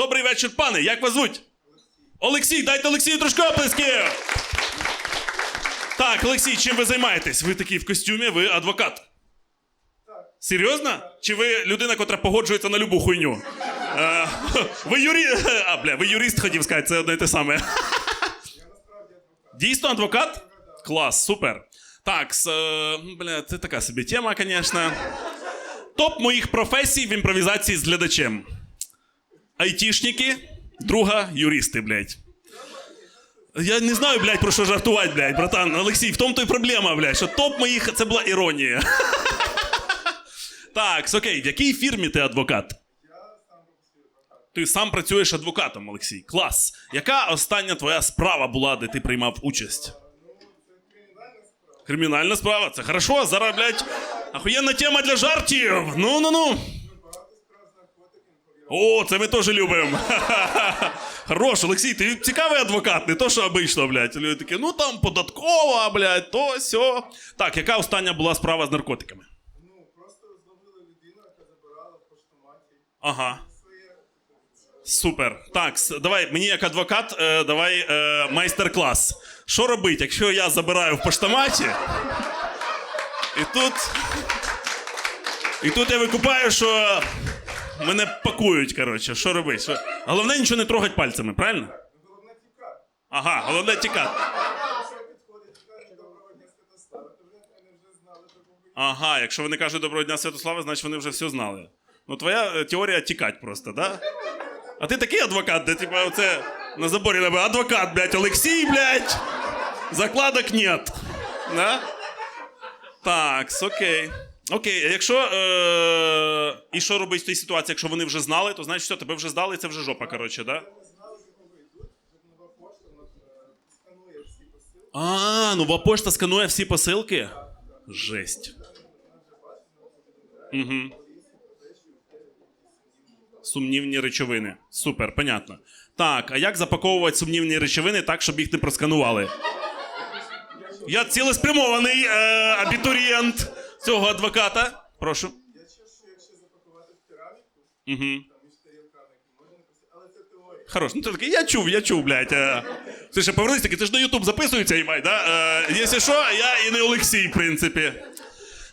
Добрий вечір, пане. Як вас звуть? Олексій, дайте Олексію трошки оплесків. Так, Олексій, чим ви займаєтесь? Ви такий в костюмі, ви адвокат. Серйозно? Чи ви людина, котра погоджується на любу хуйню? Е, ви юрі... А, бля, ви юрист хотів сказати, це одне і те саме. Дійсно адвокат? Клас, супер. Так, с, е, бля, це така собі тема, звісно. Топ моїх професій в імпровізації з глядачем. Айтішники, друга юристи, блядь. Я не знаю, блядь, про що жартувати, блядь, братан. Олексій, в тому то й проблема, блядь, що топ моїх це була іронія. Так, окей, в якій фірмі ти адвокат? Ти сам працюєш адвокатом, Олексій. Клас. Яка остання твоя справа була, де ти приймав участь? Кримінальна справа, це хорошо, зараз, блядь, ахуєнна тема для жартів. Ну, ну, ну. О, це ми теж любимо. Хорош, Олексій, ти цікавий адвокат, не то, що обично, блядь. Люди такі, ну там податкова, блядь, то сьо. Так, яка остання була справа з наркотиками? Ну, просто зловили людину, яка забирала в поштоматі Ага. Супер. Так, давай, мені як адвокат, е, давай е, майстер-клас. Що робити, якщо я забираю в поштоматі? І тут. І тут я викупаю, що мене пакують, коротше. Що робити? Що... Головне нічого не трогати пальцями, правильно? Ага, головне тікати. Ага, якщо вони кажуть доброго дня Святослава, значить вони вже все знали. Ну, твоя е, теорія тікать просто, да? А ти такий адвокат, де типа оце на заборі тебе адвокат, блядь, Олексій, блядь. Закладок нет. Да? Так, окей. Окей, якщо. Е... І що робить в тій ситуації, якщо вони вже знали, то значить, все, тебе вже здали, це вже жопа, коротше, да? А, нова пошта сканує всі посилки? Жесть. Угу. Сумнівні речовини. Супер, понятно. Так, а як запаковувати сумнівні речовини так, щоб їх не просканували? Я цілеспрямований е, абітурієнт цього адвоката. Прошу. Я чув, що якщо запакувати в кераміку, Угу. там між тарілками, можна написати, але це теорія. Хорош, ну ти такий, я чув, я чув, блядь. Е. Ще повернись такий, ти ж на Ютуб записується, їбай, да? Е, якщо що, я і не Олексій, в принципі.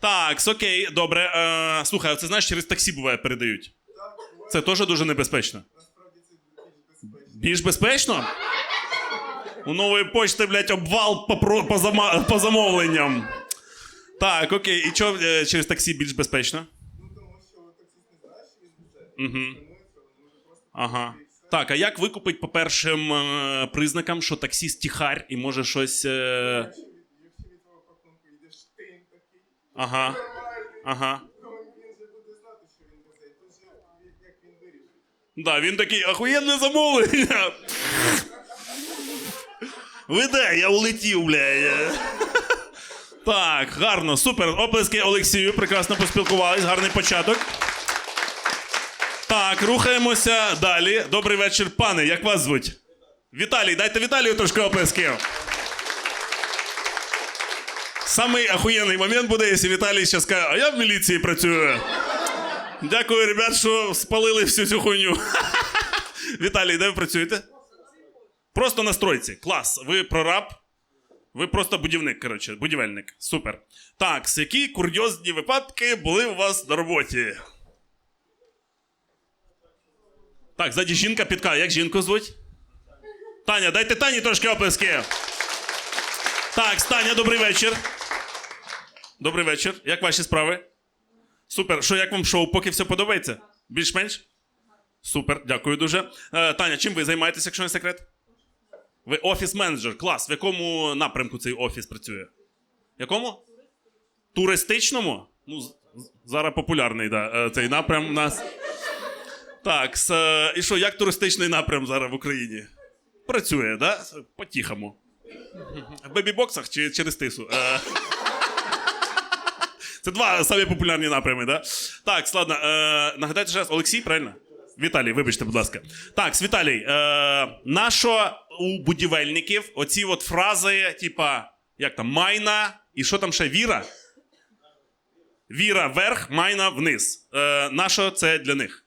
Так, окей, добре. Е, слухай, а це знаєш, через таксі буває передають. Це теж дуже небезпечно. насправді це більш безпечно. Більш безпечно? У нової почти, блядь, обвал по, про- по, зама- по замовленням. Так, окей, і що е, через таксі більш безпечно? Ну тому що таксист не знає, що він. Угу. Просто Ага. Так, а як викупить по першим е, признакам, що таксіст тихар і може щось. Е... Якщо від, твого пакунку йде штин такий, Ага. нормальний, Ага. то він же буде знати, що він везе. Тут він- як він вирішить. Да, він такий ахуєнне замовлення. Ви де? Я улетів, бля. Так, гарно, супер. Оплески Олексію. Прекрасно поспілкувались, гарний початок. Так, рухаємося далі. Добрий вечір, пане. Як вас звуть? Віталій, дайте Віталію трошки оплесків. Самий ахуєнний момент буде, якщо Віталій ще скаже, а я в міліції працюю. Дякую, ребят, що спалили всю цю хуйню. Віталій, де ви працюєте? Просто на стройці. Клас. Ви прораб. Ви просто будівник, коротше, будівельник. Супер. Так, які курйозні випадки були у вас на роботі? Так, ззаді жінка підка. Як жінку звуть? Таня, дайте Тані трошки оплески. Так, Таня, добрий вечір. Добрий вечір. Як ваші справи? Супер. Що як вам шоу? Поки все подобається? Більш-менш? Супер, дякую дуже. Е, Таня, чим ви займаєтеся, якщо не секрет? Ви офіс-менеджер. Клас. В якому напрямку цей офіс працює? Якому? Туристичному? Ну, зараз популярний, да, е, цей напрям у нас. Так, і що, як туристичний напрям зараз в Україні? Працює, да? По-тихому. В бебі-боксах чи через тису? Е, Це два самі популярні напрями, да? Так, ладно. Е, нагадайте ще раз, Олексій, правильно? Віталій, вибачте, будь ласка. Так, Віталій, е, нащо у будівельників оці от фрази, типа, як там, майна і що там ще віра? Віра вверх, майна вниз. Е, нащо це для них?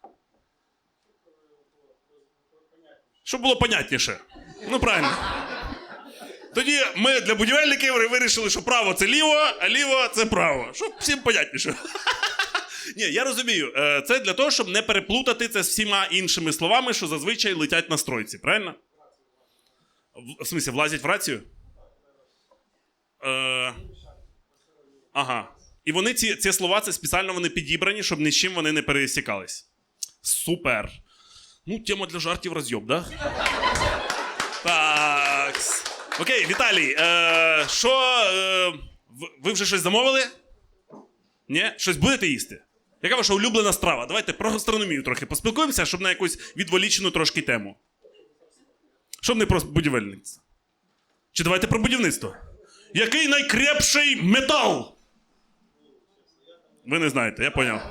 Щоб було понятніше. Ну, правильно. Тоді ми для будівельників вирішили, що право це ліво, а ліво це право. Щоб всім понятніше. Ні, я розумію. Е, Це для того, щоб не переплутати це з всіма іншими словами, що зазвичай летять на стройці, правильно? В, в смысле, влазять в рацію? Е, ага. І вони ці, ці слова це спеціально вони підібрані, щоб ні з чим вони не пересікались. Супер. Ну, тема для жартів розйоб, да? Так. Окей, Віталій, е, що. Е, ви- ви вже щось замовили? Ні? Щось будете їсти? Яка ваша улюблена страва? Давайте про гастрономію трохи поспілкуємося, щоб на якусь відволічену трошки тему. Щоб не про будівельництво. Чи давайте про будівництво? Який найкрепший метал? Ви не знаєте, я поняв.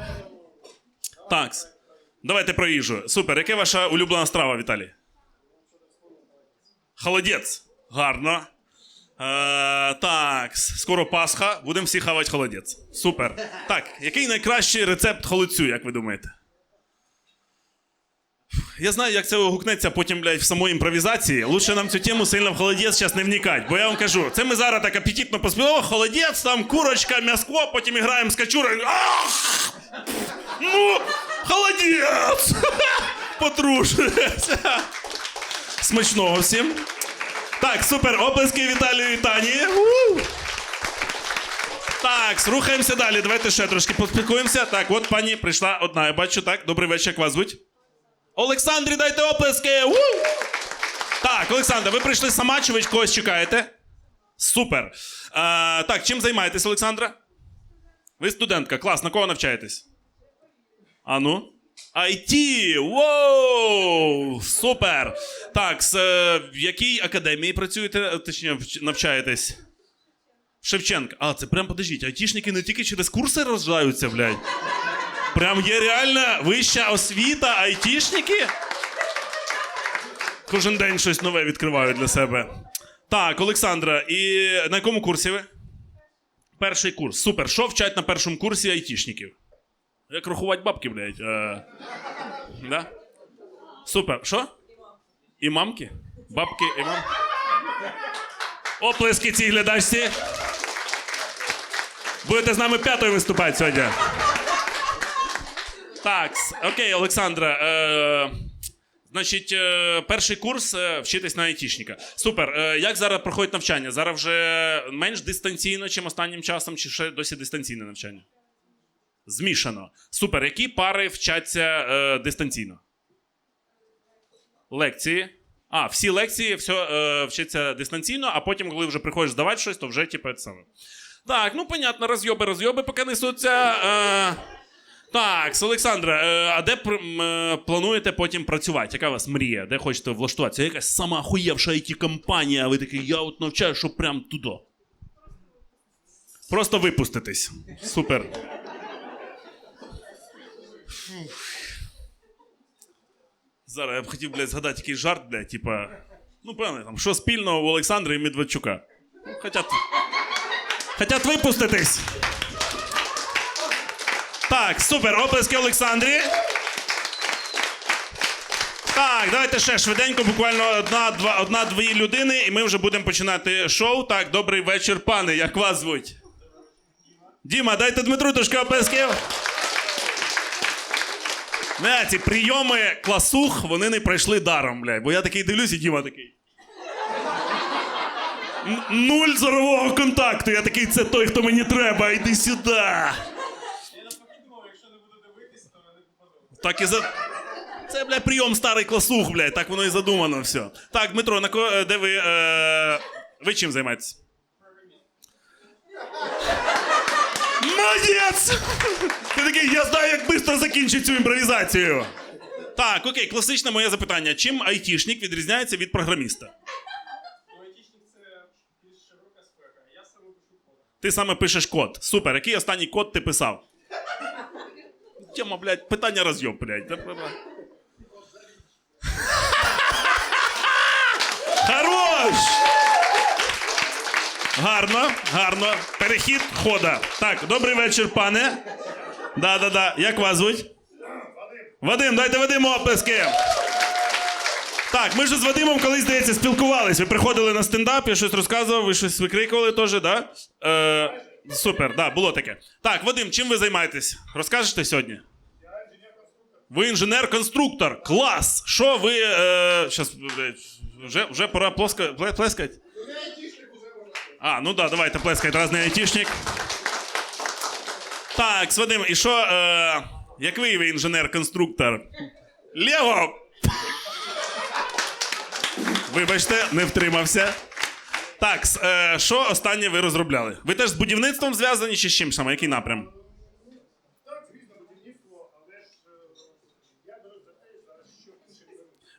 Такс. Давайте про їжу. Супер. Яка ваша улюблена страва, Віталій? Холодець. Гарно. Е, так, скоро Пасха. Будемо всі хавати холодець. Супер. Так, який найкращий рецепт холодцю, як ви думаєте? Я знаю, як це гукнеться потім, блядь, в самої імпровізації. Лучше нам цю тему сильно в холодець зараз не вникати. Бо я вам кажу, це ми зараз так апетитно поспілимо, холодець, там курочка, м'яско, потім граємо з качурою. Ах! Ну, холодець! Потрушується. Смачного всім. Так, супер, оплески Віталію і Тані. Так, рухаємося далі. Давайте ще трошки поспілкуємося. Так, от пані прийшла одна, я бачу, так. Добрий вечір, як вас звуть? Олександрі, дайте оплески! У! Так, Олександр, ви прийшли сама чи ви когось чекаєте? Супер. А, так, чим займаєтесь, Олександра? Ви студентка, клас, на кого навчаєтесь? А ну? IT! Воу! Супер! Так, з, е, в якій академії працюєте, е, точніше, вч- навчаєтесь? Шевченка. А, це прям подождіть, айтішники не тільки через курси рождаються, блядь. Прям є реальна вища освіта, айтішники? Кожен день щось нове відкриваю для себе. Так, Олександра, і на якому курсі ви? Перший курс. Супер. Що вчать на першому курсі айтішників? Як рахувати бабки, блядь. Е... Да? Супер. Що? І мамки? Бабки мамки? Оплески цій глядачці. Будете з нами п'ятою виступати сьогодні. Так, окей, Олександра. Е, значить, е, перший курс е, вчитись на айтішника. Супер. Е, як зараз проходить навчання? Зараз вже менш дистанційно, чим останнім часом, чи ще досі дистанційне навчання? Змішано. Супер. Які пари вчаться е, дистанційно? Лекції. А, всі лекції все, е, вчаться дистанційно, а потім, коли вже приходиш здавати щось, то вже типу, це саме. Так, ну понятно, розйоби, розйоби, поки несуться. Е, так, Олександра, е, а де пр- е, плануєте потім працювати? Яка у вас мрія? Де хочете влаштуватися? Якась сама охуєвша it компанія а ви такий, я от навчаю, щоб прям туди. Просто випуститись. Супер. Зараз я б хотів, блядь, згадати якийсь жарт, блядь, типа. Ну, певне, там, що спільного у Олександра і Медведчука. Ну. Хотять випуститись. Так, супер, оплески Олександрі. Так, давайте ще швиденько, буквально одна-два одна-дві людини, і ми вже будемо починати шоу. Так, добрий вечір, пане. Як вас звуть? Діма, дайте Дмитру трошки оплесків. Не, ці прийоми класух, вони не пройшли даром, блядь. Бо я такий дивлюсь, і Діма такий. Нуль зорового контакту. Я такий, це той, хто мені треба, йди сюди. Я думав, якщо не буду дивитись, то не попаду. Так і за. Це, бля, прийом старий класух, блядь, так воно і задумано все. Так, Дмитро, на ко... е, де ви. Е... Ви чим займаєтесь? Молодець! Ти такий, я знаю, як швидко закінчити цю імпровізацію. Так, окей, класичне моє запитання. Чим айтішник відрізняється від програміста? Ну, це більш широка сфера. Я саме пишу код. Ти саме пишеш код. Супер. Який останній код ти писав? Тема, блядь, питання розйоб, блядь. Та, бля. Хорош! Гарно, гарно. Перехід хода. Так, добрий вечір, пане. Да-да-да. Як вас звуть? Вадим. Дайте Вадиму оплески. Так, ми ж з Вадимом колись, здається, спілкувались. Ви приходили на стендап, я щось розказував, ви щось викрикували теж, да? Е, супер, да, було таке. Так, Вадим, чим ви займаєтесь? Розкажете сьогодні? Ви інженер-конструктор. Клас! Що ви. Е, щас, вже, вже пора плоска, пле- плескати? А, ну да, давайте плескайте, раз не айтішник. Так, Вадим, і що, е, як ви, інженер-конструктор? Лего! Вибачте, не втримався. Так, с- е, що останнє ви розробляли? Ви теж з будівництвом зв'язані чи з чим саме? Який напрям? Е.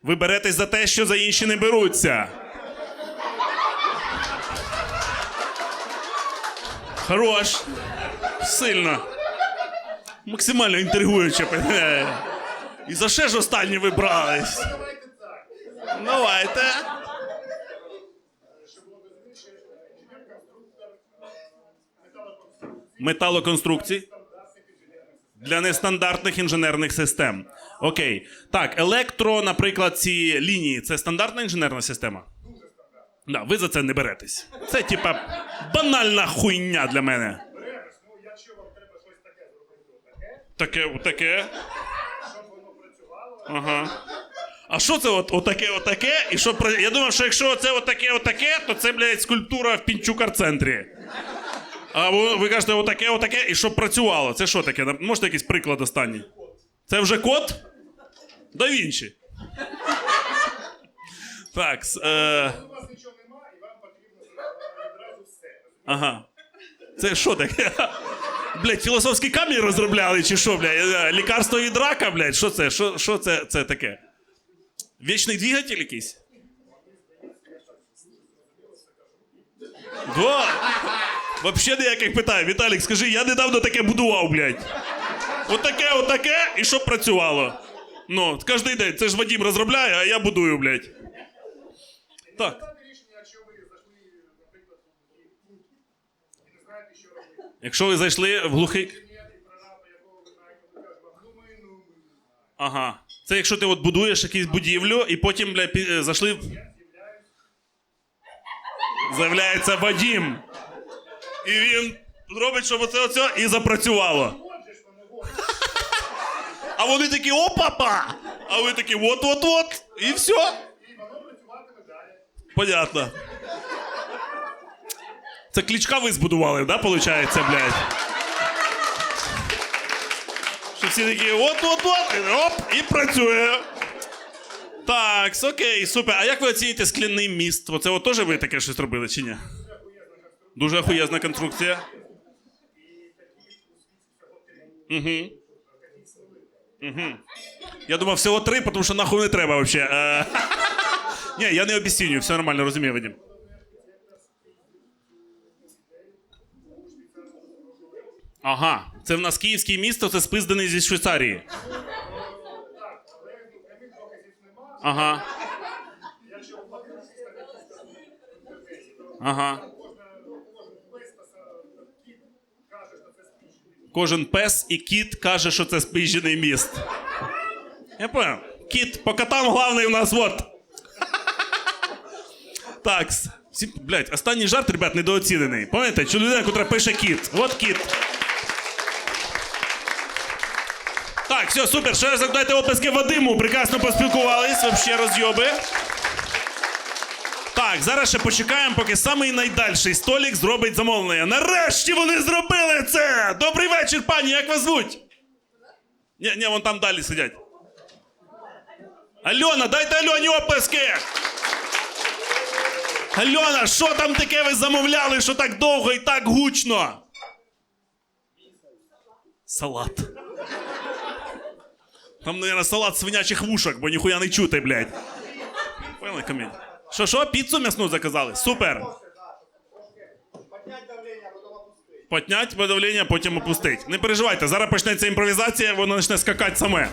Ви беретесь за те, що за інші не беруться. Хорош. Сильно. Максимально інтригуюче. І за що ж останні ви брались? Давайте металоконструкції для нестандартних інженерних систем. Окей. Так, електро, наприклад, ці лінії це стандартна інженерна система? Да, ви за це не беретесь. Це, типа, банальна хуйня для мене. Беремось, ну якщо вам треба щось таке зробити, таке, Таке, таке. щоб воно працювало. Ага. А що це от, отаке, отаке? І що про- Я думав, що якщо це отаке, отаке, то це, блядь, скульптура в Пінчук-центрі. А ви, ви кажете, отаке, отаке, і щоб працювало. Це що таке? Можете якийсь приклад останній? Це вже код? Да Вінчі. Так. Е... Ага. Це що таке? Блять, філософський камінь розробляли, чи що, блядь? Лікарство від рака, блядь? Що це? Що, що це, це таке? Вічний двигатель якийсь? Да. Вообще ніяких питань. Віталік, скажи, я недавно таке будував, блядь. Отаке, от отаке, і щоб працювало. Ну, кожен день. Це ж Вадим розробляє, а я будую, блядь. Так. Так рішення, якщо ви зайшли, наприклад, у такий пункт і не знаєте, що робити. Якщо ви зайшли в глухий. Ага. Це якщо ти от будуєш якусь будівлю, і потім, бля, пі- е, зайшли. в- З'являється Вадім. І він робить, щоб оце оце і запрацювало. А вони такі опа-па! А ви такі от-от-от, і все. І воно працюватиме далі. Понятно. Це клічка ви збудували, да, виходить, блядь? Що всі такі от-от-от, оп, і працює. Так, окей, супер. А як ви оціните скляний міст? Оце от теж ви таке щось робили, чи ні? Дуже охуєзна конструкція. Угу. Угу. Я думав, всього три, тому що нахуй не треба взагалі. Е, ні, я не обіцінюю, все нормально, розумію, Вадим. Ага, це в нас київське місто, це спиздений зі Швейцарії. Ага. Ага. кожен пес і кіт каже, що це спижений міст. Я понял. Кіт, по котам главний у нас вот. Так, блядь, останній жарт, ребят, недооцінений. Пам'ятаєте, людина, яка пише кіт. От кіт. Так, все, супер. Ще раз дайте оплески Вадиму. Прекрасно поспілкувались. Вообще розйоби. Так, зараз ще почекаємо, поки самий найдальший столік зробить замовлення. Нарешті вони зробили це! Добрий вечір, пані, як вас звуть? Ні, ні, вон там далі сидять. Альона, дайте Альоні оплески! Альона, що там таке ви замовляли, що так довго і так гучно? Салат. Там, наверное, салат свинячих вушок, бо ніхуя не чути, блядь. Поняли, камінь? Що, що, піцу м'ясну заказали? Супер. Поднять давлення, потім опустить. Не переживайте, зараз почнеться імпровізація, воно почне скакати саме.